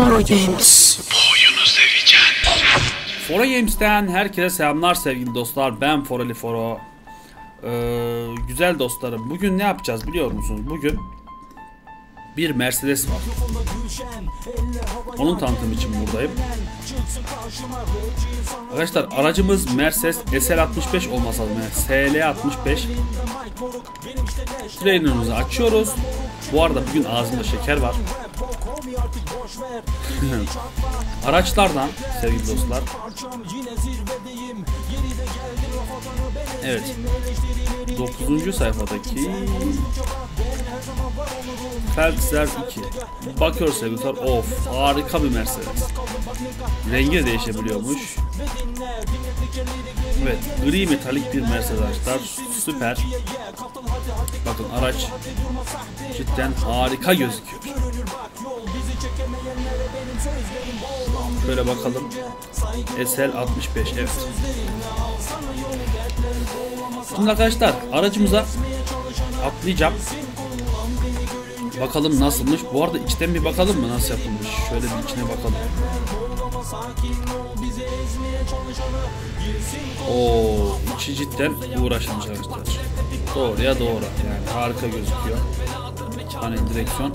Foro Games. Oyunu seveceksin. Foro Games'ten herkese selamlar sevgili dostlar. Ben Forali Foro. Ee, güzel dostlarım. Bugün ne yapacağız biliyor musunuz? Bugün bir Mercedes var. Onun tanıtım için buradayım. Arkadaşlar aracımız Mercedes SL65 olmasa lazım. Yani SL65. Trainer'ımızı açıyoruz. Bu arada bugün ağzımda şeker var. Araçlardan sevgili dostlar. Evet. 9. sayfadaki Feltzer 2. Bakıyoruz sevgili dostlar. Of harika bir Mercedes. Rengi de değişebiliyormuş. Evet, gri metalik bir Mercedes araçlar. Süper. Bakın araç cidden harika gözüküyor. Şöyle bakalım. SL 65 evet. Şimdi arkadaşlar aracımıza atlayacağım. Bakalım nasılmış. Bu arada içten bir bakalım mı nasıl yapılmış. Şöyle bir içine bakalım. Oo, içi cidden uğraşılmış arkadaşlar. Doğruya doğru. Yani harika gözüküyor. Hani direksiyon.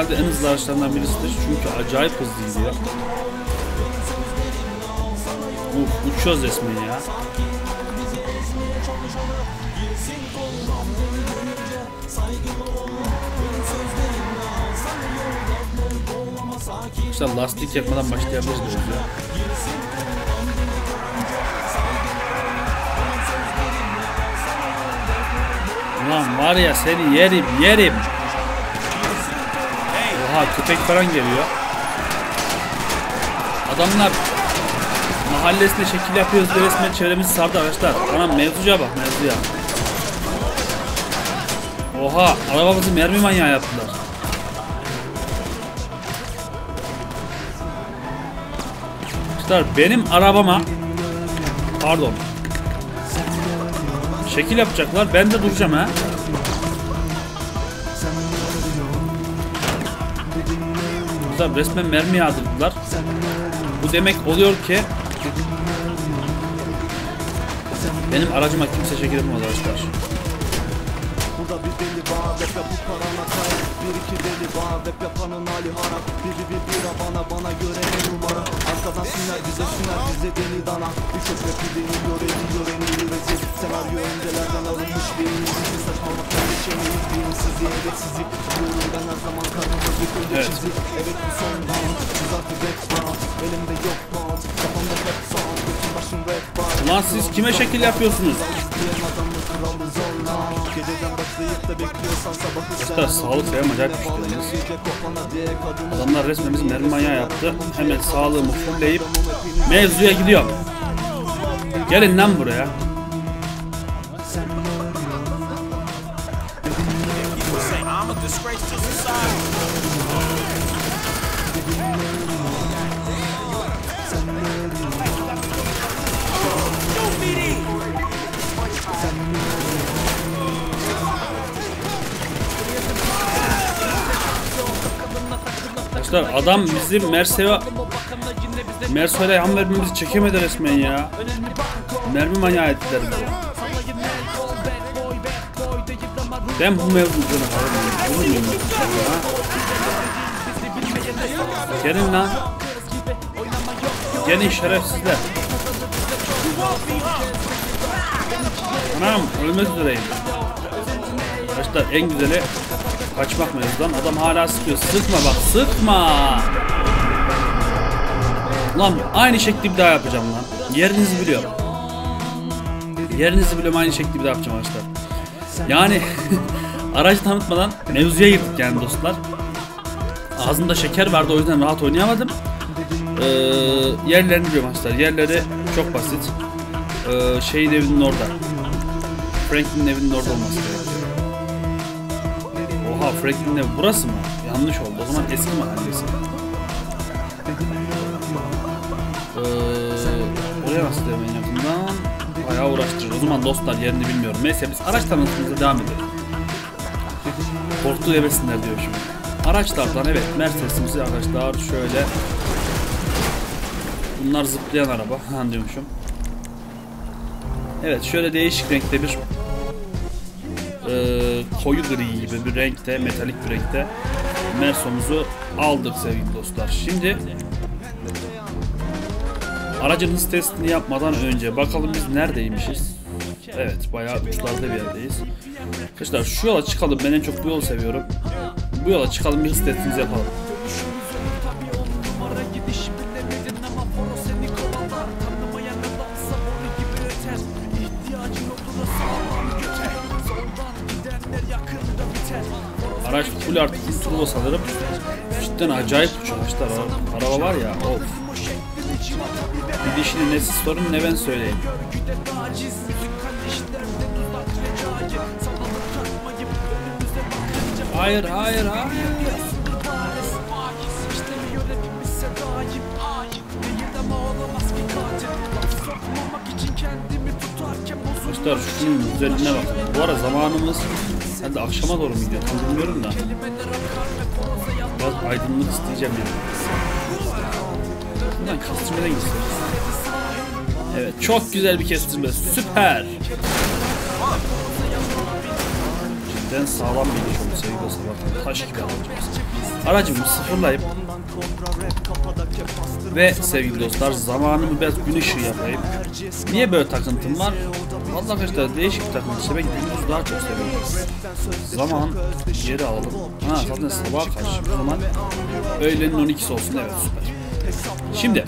Herhalde en hızlı araçlarından birisidir. Çünkü acayip hızlı gidiyor. Uf, uçuyoruz resmen ya. İşte lastik yakmadan başlayabiliriz diyoruz ya. Ulan var ya seni yerim yerim. Oha köpek falan geliyor. Adamlar mahallesinde şekil yapıyoruz diye resmen çevremizi sardı arkadaşlar. Anam mevzuca bak mevzuya. Oha arabamızı mermi manyağı yaptılar. Arkadaşlar benim arabama pardon şekil yapacaklar ben de duracağım ha. Arkadaşlar resmen mermi yağdırdılar. Bu demek oluyor ki benim aracıma kimse şekil yapmadı arkadaşlar. Burada bir deli var rap yapıp parana kay. Bir iki deli var rap yapanın hali harap Biri bir bira bana bana göre ne numara? Arkadan sinler bize sinler bize deli dana. Birçok rapi deniliyor ediyor en iyi rezil Senaryo öncelerden alınmış değil Bizi saçmalıktan geçemeyiz bilimsiz evet sizi Diyorum ben her zaman karnımda bir köyde Evet. çizi Evet bu son round. Siz artık rap round Elimde yok pound Kafamda rap sound Bütün başım rap var. Ulan siz kime şekil yapıyorsunuz? Diyen adamı Geceden başlayıp da bekliyorsan sabahı sen sağlık sevmem acayip müşterimiz. Adamlar resmen bizim mermi manyağı yaptı. Hemen sağlığımı fullleyip mevzuya gidiyorum. Gelin lan buraya. Arkadaşlar adam bizim Mercedes Mercedes yan mermimizi çekemedi resmen ya. Mermi manyağı ettiler bizi. Ben bu mevzu üzerine kalırım. Bunu muyum? Ha? Gelin lan. Gelin şerefsizler. Anam ölmek üzereyim. Arkadaşlar en güzeli kaçmak mevzudan. Adam hala sıkıyor. Sıkma bak sıkma. Lan aynı şekli bir daha yapacağım lan. Yerinizi biliyorum. Yerinizi bile aynı şekilde bir daha yapacağım arkadaşlar. Yani aracı tanıtmadan mevzuya girdik yani dostlar. Ağzımda şeker vardı o yüzden rahat oynayamadım. Ee, yerlerini biliyorum arkadaşlar. Yerleri çok basit. Ee, şeyin evinin orada. Franklin'in evinin orada olması gerekiyor. Oha Franklin'in evi burası mı? Yanlış oldu. O zaman eski mahallesi. Ee, oraya nasıl demeyin yakından? Bayağı uğraştırır. O zaman dostlar yerini bilmiyorum. Neyse biz araç tanıtımımıza devam edelim. Korktuğu ebesinler diyor şimdi. Araçlardan evet Mercedes'imizi arkadaşlar şöyle Bunlar zıplayan araba. Ha diyormuşum. Evet şöyle değişik renkte bir e, koyu gri gibi bir renkte, metalik bir renkte Merso'muzu aldık sevgili dostlar. Şimdi aracın hız testini yapmadan önce bakalım biz neredeymişiz. Evet bayağı uçlarda bir yerdeyiz. Arkadaşlar şu yola çıkalım. Ben en çok bu yolu seviyorum. Bu yola çıkalım bir hız testimizi yapalım. Araç full artık turbo sanırım. Cidden acayip uçurmuşlar. Araba var ya of. Bir dişinin nesi sorun ne ben söyleyeyim. Hayır hayır hayır. Arkadaşlar şunun güzelliğine bakın. Bu ara zamanımız hadi akşama doğru mu gidiyor tam bilmiyorum da. Biraz aydınlık isteyeceğim yani. Buradan kestirmeden gitsin. Evet çok güzel bir kestirme. Süper. Cidden sağlam bir iş oldu sevgili. Bakın taş gibi aracımız. Aracımı sıfırlayıp ve sevgili dostlar zamanımı biraz gün ışığı yapayım. Niye böyle takıntım var? Vallahi arkadaşlar değişik takıntı. Ben gündüz daha çok seviyorum. Zaman geri alalım. Ha zaten sabah karşı o zaman öğlenin 12'si olsun evet süper. Şimdi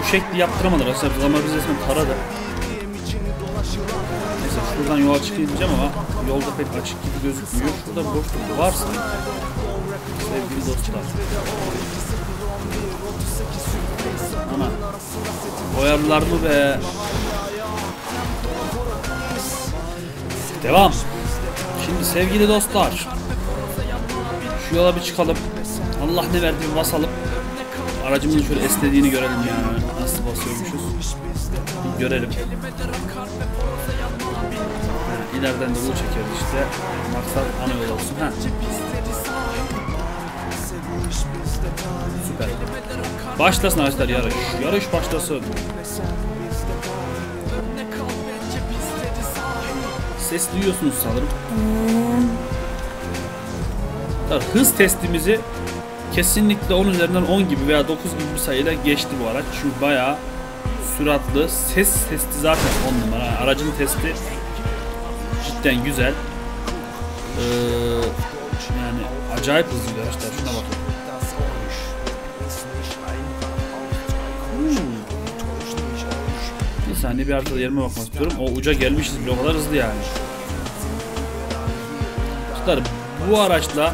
bu şekli yaptıramadılar arkadaşlar. Zaman biz resmen taradı. Neyse şuradan yola çıkayım diyeceğim ama yolda pek açık gibi gözükmüyor. Şurada boşluk varsa sevgili dostlar. Ana. Boyarlar mı be? Devam. Şimdi sevgili dostlar. Şu yola bir çıkalım. Allah ne verdi bir basalım. Aracımızın şöyle esnediğini görelim yani. Nasıl basıyormuşuz. Görelim. Ha, de bu çekiyoruz işte. Maksat ana yol olsun. Ha. Süper. Başlasın arkadaşlar yarış. Yarış başlasın. Ses duyuyorsunuz sanırım. Hız testimizi kesinlikle 10 üzerinden 10 gibi veya 9 gibi bir sayıyla geçti bu araç. Çünkü bayağı süratli. Ses testi zaten 10 numara. Aracın testi cidden güzel. Ee, yani acayip hızlı bir araçlar. Şuna bakın. Hmm. Bir saniye bir arkada yerime bakmak istiyorum. O uca gelmişiz bile o kadar hızlı yani. Arkadaşlar bu araçla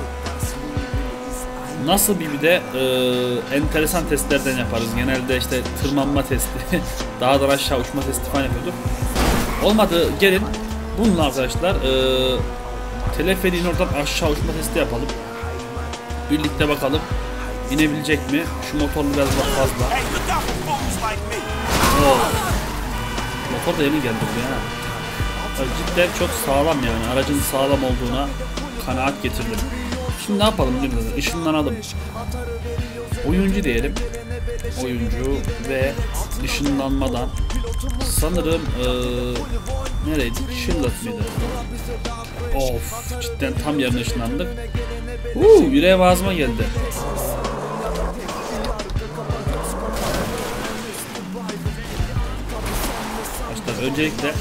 nasıl bir bir de e, enteresan testlerden yaparız. Genelde işte tırmanma testi, dağdan aşağı uçma testi falan yapıyorduk. Olmadı gelin bununla arkadaşlar e, teleferiğin oradan aşağı uçma testi yapalım. Birlikte bakalım inebilecek mi? Şu motorlu biraz daha fazla. Oo. Motor da yeni geldi buraya. Cidden çok sağlam yani. Aracın sağlam olduğuna kanaat getirdim. Şimdi ne yapalım biliyor musunuz? Işınlanalım. Oyuncu diyelim. Oyuncu ve ışınlanmadan sanırım eee nereydi? Şillat mıydı? Of cidden tam yerine ışınlandık. Uuu yüreğe ağzıma geldi. Arkadaşlar öncelikle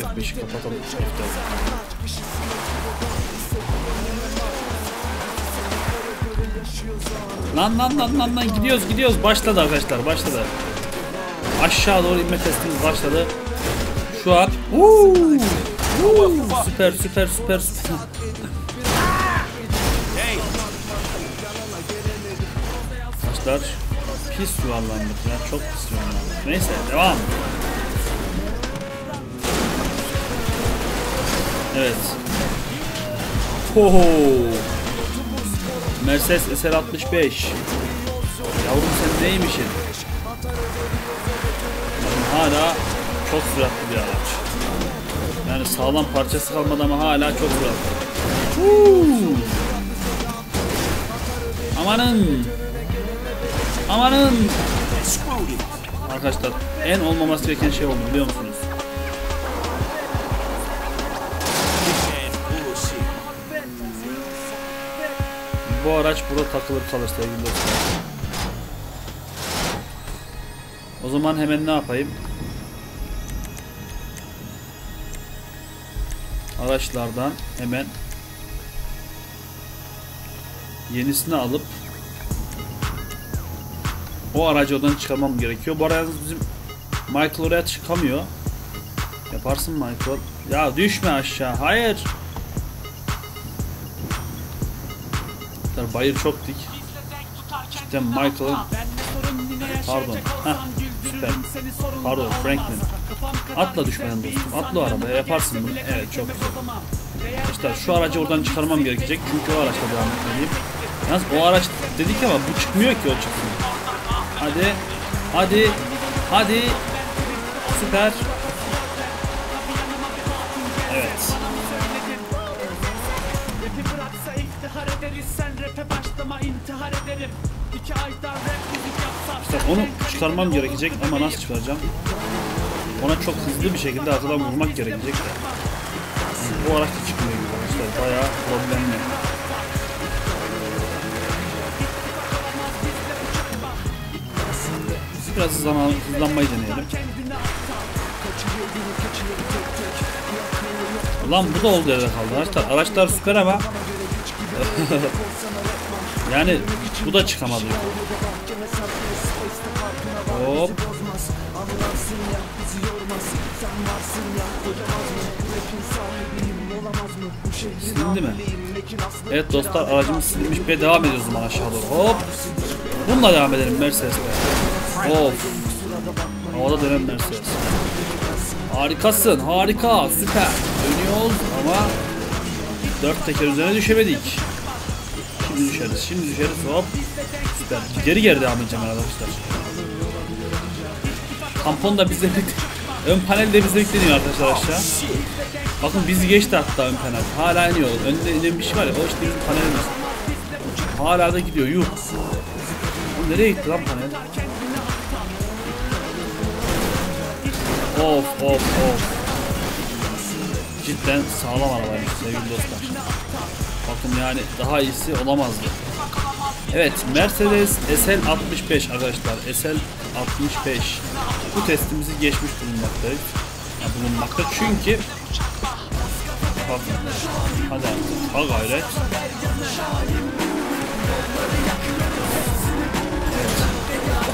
F5'i kapatalım. F4. Lan lan lan lan lan gidiyoruz gidiyoruz başladı arkadaşlar başladı. Aşağı doğru inme testimiz başladı. Şu an Uuu! Uuu! süper süper süper süper. Arkadaşlar pis yuvarlandık ya çok pis yuvarlandık. Neyse devam. Evet. Hoho. Mercedes SL 65. Yavrum sen neymişsin? Hala çok süratli bir araç. Yani sağlam parçası kalmadı ama hala çok süratli. Amanın. Amanın. Arkadaşlar en olmaması gereken şey oldu biliyor musunuz? Bu araç burada takılır kalır sevgili dostlar. O zaman hemen ne yapayım? Araçlardan hemen yenisini alıp o aracı odan çıkarmam gerekiyor. Bu arada bizim Michael oraya çıkamıyor. Yaparsın Michael. Ya düşme aşağı. Hayır. Tabii bayır çok dik. Cidden Michael'ın Pardon. Süper. Pardon Franklin. Atla düşmeden dostum. Atla arabaya yaparsın bunu. Evet çok güzel. İşte şu aracı oradan çıkarmam gerekecek. Çünkü o araçla devam etmeliyim. Yalnız o araç dedik ama bu çıkmıyor ki o çıksın. Hadi. Hadi. Hadi. Süper. İftihar ederiz Sen rap'e başlama intihar ederim İki ayda rap müzik yapsa İşte onu çıkarmam gerekecek ama nasıl çıkaracağım? Ona çok hızlı bir şekilde arkadan vurmak gerekecek de. Bu araç da çıkmıyor gibi arkadaşlar. Bayağı problemli. Biraz hızlan hızlanmayı deneyelim. Ulan bu da oldu yerde kaldı arkadaşlar. Araçlar süper ama yani bu da çıkamadı. Hop. Silindi mi? Evet dostlar aracımız silinmiş bir devam ediyoruz zaman aşağı doğru. Hop. Bununla devam edelim Mercedes'le. Of. Havada dönen Mercedes. Harikasın, harika, süper. Dönüyoruz ama dört teker üzerine düşemedik. Şimdi düşeriz, şimdi düşeriz. Hop. Süper. Geri geri devam edeceğim arkadaşlar. Tampon da birlikte. Ön panel de bizle birlikte iniyor arkadaşlar aşağı. Bakın bizi geçti hatta ön panel. Hala iniyor. Önde inen bir şey var ya. O işte bizim panelimiz. Hala da gidiyor. Yuh. Bu nereye gitti lan panel? Of of of. Cidden sağlam arabaymış sevgili dostlar. Bakın yani daha iyisi olamazdı. Evet Mercedes SL 65 arkadaşlar. SL 65. Bu testimizi geçmiş bulunmaktayız. Ya bulunmakta çünkü Bak, hadi ha gayret. Evet.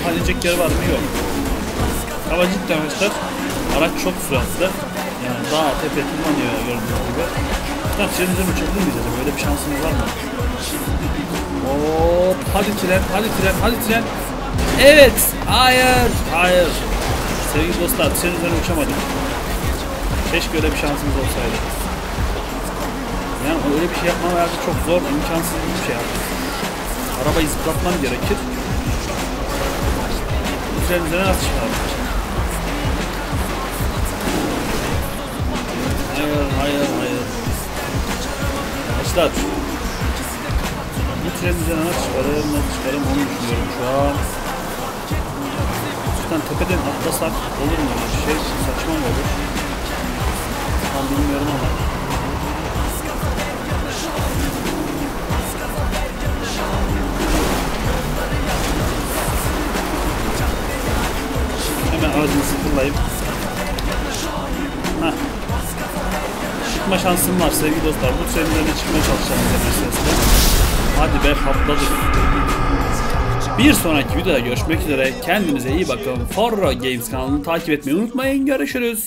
Daha inecek yer var mı? Yok. Ama cidden arkadaşlar araç çok süratli. Yani daha tepe tırmanıyor gördüğünüz gibi. Tamam senin üzerine uçabilir miyiz acaba? Böyle bir şansımız var mı? Hop hadi tren hadi tren hadi tren. Evet hayır hayır. Sevgili dostlar senin üzerine uçamadık. Keşke öyle bir şansımız olsaydı. Yani öyle bir şey yapmam herhalde çok zor, imkansız bir şey artık. Arabayı zıplatmam gerekir. Üzerine nasıl çıkarım? Hayır, hayır, hayır. Arkadaşlar. Bu tren üzerine nasıl çıkarım, nasıl çıkarım onu düşünüyorum şu an. Cidden tepeden atlasak olur mu bir şey? Saçma mı olur? Tam bilmiyorum ama. Şansım var sevgili dostlar. Bu trenin üzerine çıkmaya çalışacağım Mercedes'le. Hadi be patladık. Bir sonraki videoda görüşmek üzere. Kendinize iyi bakın. Forro Games kanalını takip etmeyi unutmayın. Görüşürüz.